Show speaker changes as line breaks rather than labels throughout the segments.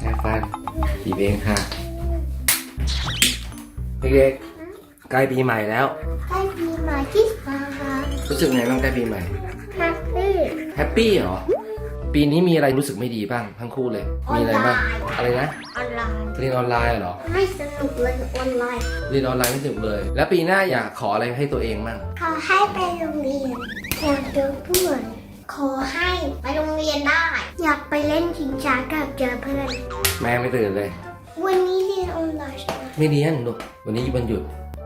แปรงฟันบีบเองค่ะเด็กๆใกล้ปีใหม่แล้ว
ใกล้ปีใหม่ที่สาม
รู้สึกไงบ้างใกล้ปีใหม่
แฮปปี้
แฮปปี้เหรอ ปีนี้มีอะไรรู้สึกไม่ดีบ้างทั้งคู่เลย มีอะไรบ้าง อะไรนะ
ออนไลน์
เรียนออนไลน์เหรอ
ไม่สนุกเลยออนไลน์
เรียนออนไลน์ไม่สนุกเลย แล้วปีหน้าอยากขออะไรให้ตัวเองบ้าง
ขอให้ไปโรงเรียนอยากเจอเพื่อน ขอให้ไปโรงเรียนได้ อยากไปเล่นชิงช้ากับเจอเพื่อน
แม่ไม่ตื่นเลย
วันนี้เรียนออนไลน์ใช่ไหม
ไม่เรียนลูกวันนี้วันหยุด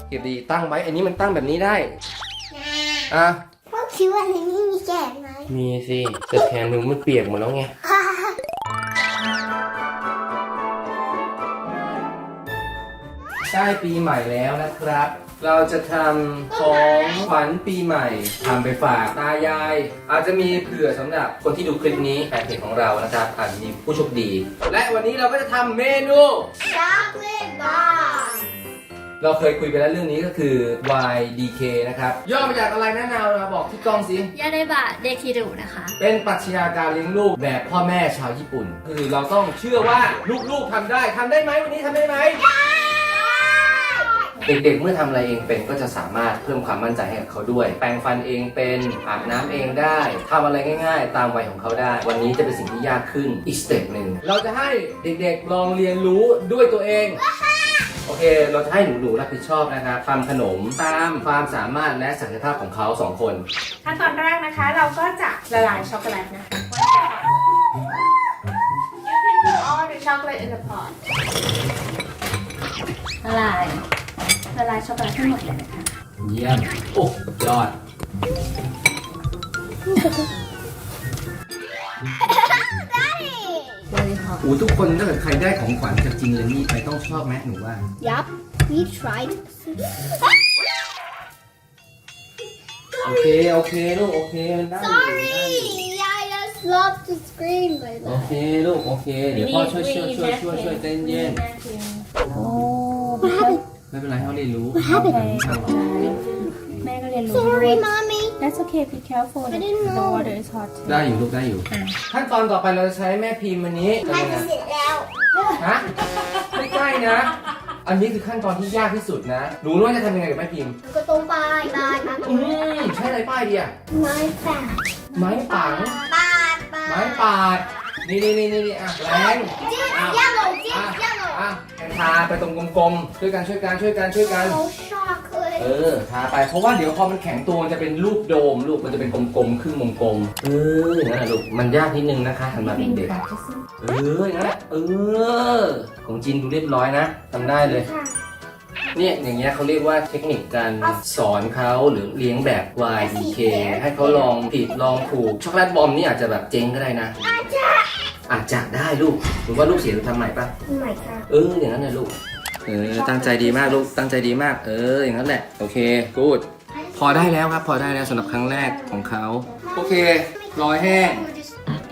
เก็บดีตั้งไว้ อันนี้มันตั้งแบบนี้ได้ อะ
พวกคิดว่าในนี้มีแกะไหม
มีสิแต่แขนหนูมันเปียกหมดแล้วไง ใกล้ปีใหม่แล้วนะครับ เราจะทำของขวัญปีใหม่ทำไปฝากตายาย อาจจะมีเผื่อสำหรับคนที่ดูคลิปนี้แฟนเพจของเรานะครับอาจจะมีผู้โชคดี และวันนี้เราก็จะทำเมนู
ช็อกโกแลตบาร์
เราเคยคุยไปแล้วเรื่องนี้ก็คือ YDK นะครับ ย่อมาจากอะไรนะนาวนะบอกที่กล้องสิ
ยาไดบะเดคิรุนะคะ
เป็นปรัชญาการเลี้ยงลูกแบบพ่อแม่ชาวญี่ปุ่น คือเราต้องเชื่อว่าลูกๆทำได้ทำได้ไหมวันนี้ทำได้ไหม เด็กๆ เมื่อทำอะไรเองเป็นก็จะสามารถเพิ่มความมั่นใจให้กับเขาด้วย แปรงฟันเองเป็นอาบน้ำเองได้ทำอะไรง่ายๆ ตามวัยของเขาได้ วันนี้จะเป็นสิ่งที่ยากขึ้นอีกสเต็ปหนึ่งเราจะให้เด็กๆลองเรียนรู้ด้วยตัวเองโอเค เราจะให้หนูๆรับผิดชอบนะครับทำขนมตามความสามารถและศักยภาพของเขาสองคน
ขั้นตอนแรกนะคะ เราก็จะละลายช็อกโกแลตนะคะ You can put all the chocolate in the pot
ละลาย ละลายช็อกโกแลตให้หมดเลยนะคะ
เยี่ยม โอ้ยอด
very hot
อูทุกคนถ้าเกิดใครได้ของขวัญจากจินเลนนี่ไปต้องชอบไหมหนูว่า
Yup we tried
โอเค โอเค ลูก โอเคมันได้อยู่ได้อยู่
I just love to scream by
โอเค ลูก โอเค เดี๋ยวพ่อช่วยช่วยช่วยช่วยช่วยใจเย็น
โอ้
What happened
ไม่เป็นไรให้เขาเรียนรู้
What happened?
ไม่ทำหรอก
แม่ก็เรียนรู้
Sorry mommy
That's okay be careful
I didn't
the
know.
water is hot
ได้อยู่ลูกได้อยู่ ขั้นตอนต่อไปเราจะใช้แม่พิมพ์อันนี้ทำ
มัน
ยังไง
เสร็จแล้ว
ฮะไม่ใกล้นะ อันนี้คือขั้นตอนที่ยากที่สุดนะหนูรู้ว่าจะทำยังไงกับแม่พิมพ์
แล้วก็ตรงปลายปลายปลาย
อืมใช้อะไรป้ายดีอะ
ไม้แปด
ไม้ปัง
ปาดปาด
ไม้ปาดนี่นี่นี่นี่อะแรง
จิ๊บ
อะ
ย่าโหลจิ๊บ
อะ
ย่าโหล
อะ ทาไปตรงกลมๆช่วยกันช่วยกันช่วยกันช่วยกัน
เขาช็อกเลย
เออทาไปเพราะว่าเดี๋ยวพอมันแข็งตัวมันจะเป็นรูปโดมลูกมันจะเป็นกลมๆครึ่งวงกลมเอออย่างนั้นแหละลูกมันยากนิดนึงนะคะสำหรับเด็กๆ เอออย่างนั้นแหละเออ ของจินดูเรียบร้อยนะทำได้เลย
ค่ะ
เนี่ยอย่างเงี้ยเขาเรียกว่าเทคนิคการสอนเขาหรือเลี้ยงแบบ YDK ให้เขาลองผิดลองถูกช็อกโกแลตบอมนี่อาจจะแบบเจ๊งก็ได้นะ อาจจะ อาจจะได้ลูกหรือว่าลูกเสียหรือทำใหม่ปะ
ใหม่ค่ะ
เอออย่างนั้นเลยลูก เออ ตั้งใจดีมากลูก ตั้งใจดีมาก เออ อย่างนั้นแหละ โอเค กูด พอได้แล้วครับ พอได้แล้วสำหรับครั้งแรกของเขา โอเค รอยแห้ง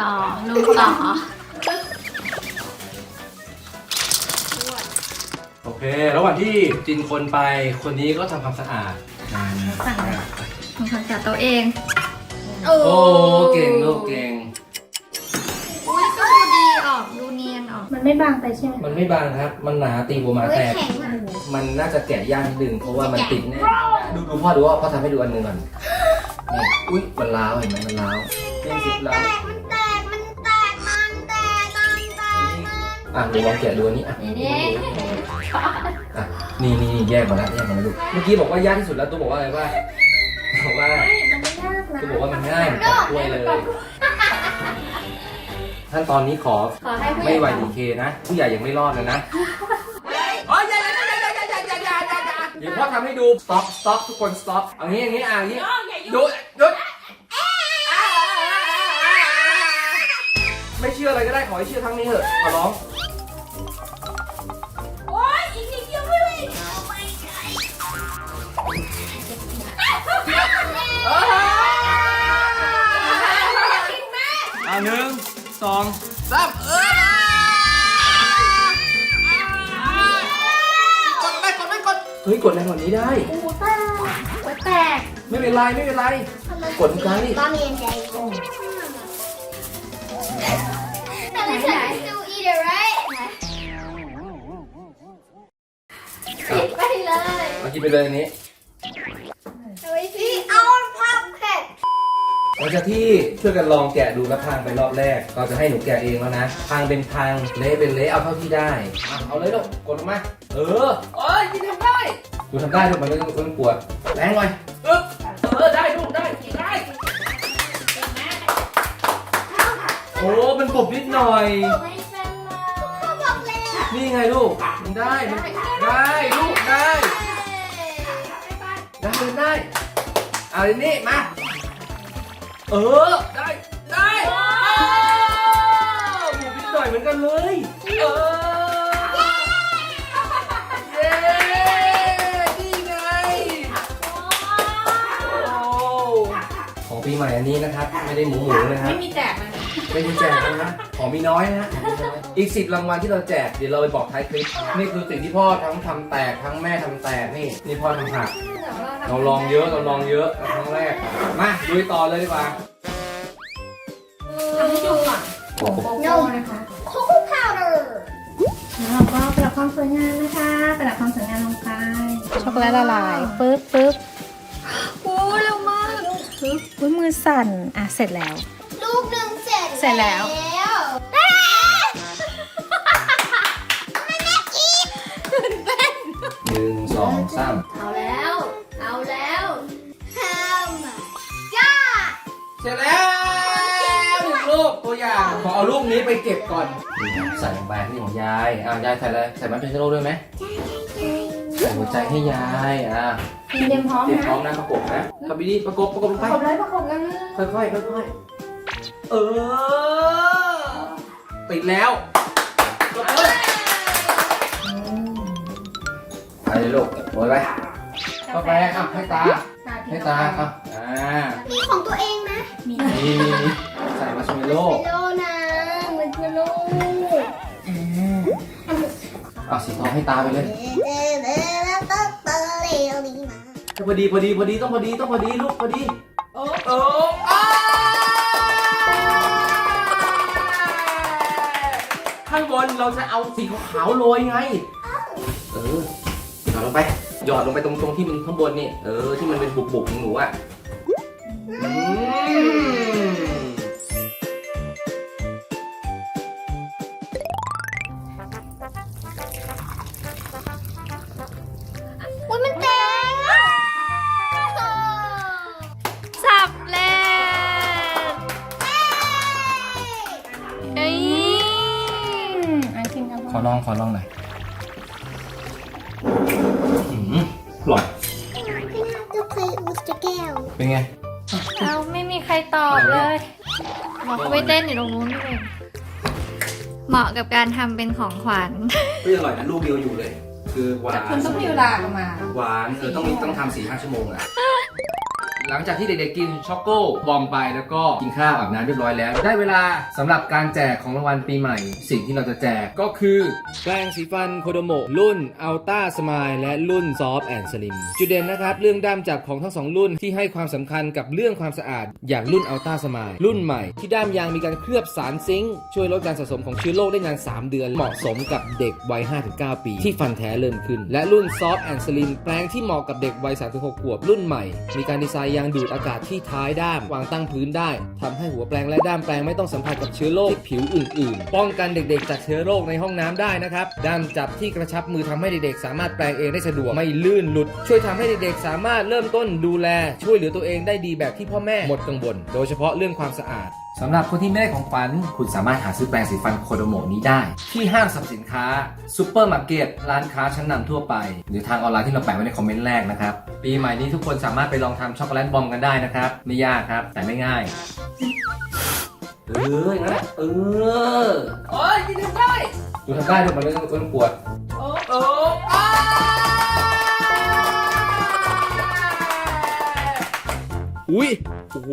ต่อลูกต่อ
โอเค ระหว่างที่จินคนไป คนนี้ก็ทำความสะอาด
สั่งทำความสะอาดตัวเอง
โอ้ เก่งลูกเก่ง
เนียนออกมันไม่บางไปใช่ไหม
มันไม่บางครับ มันหนาตีหัวหมา
เฮ้
แต
ย
ก
แข็งอะ
มันน่าจะแกะยากนิดนึงเพราะว่ามันติดแน่ดูดูพ่อดูว่าพ่อทำให้ดูอันหนึงก่อนนี่อุ้ยมันล้าวเห็นไหมมันล้าวนี่สิล้าว
แตกมันแตก มันแตก มันแตก มันแตกมัน
อะเดี๋ยวลองแกะดูอันนี้อะ
เด้
อะนี่นี่นี่แยกมาแล้วแยกมาแล้วลูกเมื่อกี้บอกว่ายากที่สุดแล้วตัวบอกว่าอะไรว่าบอกว่า
มันไม่ยากนะ
ตัวบอกว่ามันง่ายเหมือนกับกล้วยเลย ขั้นตอนนี้ขอ
ขอให้ผู้ให
ไม่
ญ่
ไหวดีเคนะ ผู้ใหญ่ยังไม่รอดเลยนะอ๋ออย่าอย่าอย่าอย่าอย่าอย่าอย่าอย่าอย่าอย่าเดี๋ยวพ่อทำให้ดู stop stop ทุกคน stop เอางี้อย่างนี้อะอย่างนี้หยุดหยุดไม่เชื่ออะไรก็ได้ขอให้เชื่อครั้งนี้เถอะขอร้อง องสามเออกดไม่กดไม่กดเฮ้ยกดแรงกว่านี้ได้
อูแตก
หัวแตก
ไม่เป็นไรไม่เป็นไร กดทุกครั้งดิ
บ้าเมียนใจโอ้
แต่ Looks like I still eat it right ปิดไปเลย
มากินไปเลยอันนี้
เอาไว้สิ
เอาภาพแค่
หลังจากที่ช่วยกันลองแกะดูแล้วพังไปรอบแรก เราจะให้หนูแกะเองแล้วนะ พังเป็นพัง เละเป็นเละเอาเท่าที่ได้อะเอาเลยลูกกดลงมา เออเอ้ยกินทำได้ดูทำได้ลูกมันไม่ต้องไม่ต้องกลัวแรงหน่อยอึ๊บเออได้ลูกได้ได้โอ้มันบุบนิดหน่อย
ไม่เป็นไร
เขาบอกเลย
นี่ไงลูกมันได้มันได้ลูกได้ได้เลยได้เอาอันนี้มา เออ ได้ ได้ว้าวหมูนิดหน่อยเหมือนกันเลย เออ เย้นี่ไงโอ้ของปีใหม่อันนี้นะครับ ไม่ได้หมูหมูนะครั
ไม่
บ
มีแจกมัน
ไม่มีแจกนะฮะของมีน้อยนะฮะของมีน้อยอีกสิบรางวัลที่เราแจกเดี๋ยวเราไปบอกท้ายคลิปนี่คือสิ่งที่พ่อทั้งทำแตกทั้งแม่ทำแตกนี่นี่พ่อทำหักเราลองเยอะเราลองเยอะครั้งแรกมาลุยต่อเลยดีกว่า
ทำให้ดูก่อนผงโกโก้นะคะ
โคโค่พาวเดอร์
แล้วเราก็ประดับความสวยงามนะคะ ประดับความสวยงามลงไปช็อกโกแลตละลายปึ๊บปึ๊บโอ้เร็วมากปึ๊บอุ๊ยมือสั่น อะ เสร็จแล้ว
ลูกหนึ่ง เสร็จ
เสร็จแล้ว
หนึ่งสองสาม
เอาแล้ว เอาแล้ว
ทำจ้า
เสร็จแล้วหนึ่งลูกตัวอย่างขอเอาลูกนี้ไปเก็บก่อนนี่ครับใส่ลงไปนี่ของยายอะยายใส่อะไรใส่มันเป็นโลด้วยไหมใส่หัวใจให้ยายอะ
เตรียมพร้อม
เตรียม
นะ
พร้อมนะประกบนะทำดีๆประกบประกบลง
ป
ไป
ระกบเลยประกบกันเลย
ค่อยๆค่อยๆ เออ ติดแล้วจบเลยไปเลยลูกโรยไปกาแฟอะให้ตา ให้ตาอะอ่า
มีของตัวเองนะ
มี
นี่นี่นี่ใส่มาชเมโล
เมโลนะมันเมโล
เอาสีทองให้ตาไปเลย
เดเดเดเตอเตอเรลดีมา
พอดีพอดีพอดีต้องพอดีต้องพอดีลูกพอดี โอ้โอ้ นเราจะเอาสีขาวๆโรยไง เออหยอดลงไป หยอดลงไปตรงตรงที่มันข้างบนนี่ เออ ที่มันเป็นบุบๆของหนูอะอืม
อ
ลอ
งขอลองหน่อยอืมอร่อย
พี่นาจะเคยอุสจะแก้ว
เป็นไง
เอาไม่มีใครตอบเลยบอกเขาไปเต้นอยู่ตรงนู้นนี่เองเหมาะกับการทำเป็นของขวัญ
ก็อร่อยนะลูกเดียวอยู่เลย คือหวาน
แต่คุณต้องมีเวลาประมาณ
หวานเออต้องมีต้องทำสี่ห้าชั่วโมงอะ หลังจากที่เด็กๆกินช็อกโก้บอมไปแล้วก็กินข้าวอาบน้ำเรียบร้อยแล้ว ได้เวลาสำหรับการแจกของรางวัลปีใหม่ สิ่งที่เราจะแจกก็คือแปรงสีฟันโคโดโมรุ่นอัลต้าสมายและรุ่นซอฟแอนด์สลิมจุดเด่นนะครับ เรื่องด้ามจับของทั้งสองรุ่นที่ให้ความสำคัญกับเรื่องความสะอาด อย่างรุ่นอัลต้าสมายรุ่นใหม่ที่ด้ามยางมีการเคลือบสารซิงค์ช่วยลดการสะสมของเชื้อโรคได้นาน 3 เดือน เหมาะสมกับเด็กวัย 5-9 ปี ที่ฟันแท้เริ่มขึ้น และรุ่นซอฟแอนด์สลิมแปรงที่เหมาะกับเด็กวัย3-6ขวบรุ่นใหม่ มีการดีไซน์ยังดูดอากาศที่ท้ายด้ามวางตั้งพื้นได้ทำให้หัวแปลงและด้ามแปลงไม่ต้องสัมผัสกับเชื้อโรคผิวอื่น ๆ ป้องกันเด็กๆ จากเชื้อโรคในห้องน้ำได้นะครับด้ามจับที่กระชับมือทำให้เด็กๆ สามารถแปลงเองได้สะดวกไม่ลื่นหลุด ช่วยทำให้เด็กๆ สามารถเริ่มต้นดูแล ช่วยเหลือตัวเองได้ดีแบบที่พ่อแม่หมดกังวลโดยเฉพาะเรื่องความสะอาด สำหรับคนที่ไม่ได้ของขวัญคุณสามารถหาซื้อแปรงสีฟันโคโดโมนี้ได้ ที่ห้างสรรพสินค้าซูเปอร์มาร์เก็ตร้านค้าชั้นนำทั่วไป หรือทางออนไลน์ที่เราแปะไว้ในคอมเมนต์แรกนะครับ ปีใหม่นี้ทุกคนสามารถไปลองทำช็อกโกแลตบอมกันได้นะครับ ไม่ยากครับ แต่ไม่ง่าย เอออย่างนั้นแหละเออโอ้ยกินทำได้ดูทำได้ดูมันไม่ต้องไม่ต้องปวดโอ้โอ้อ้าอุ้ยโอ้โห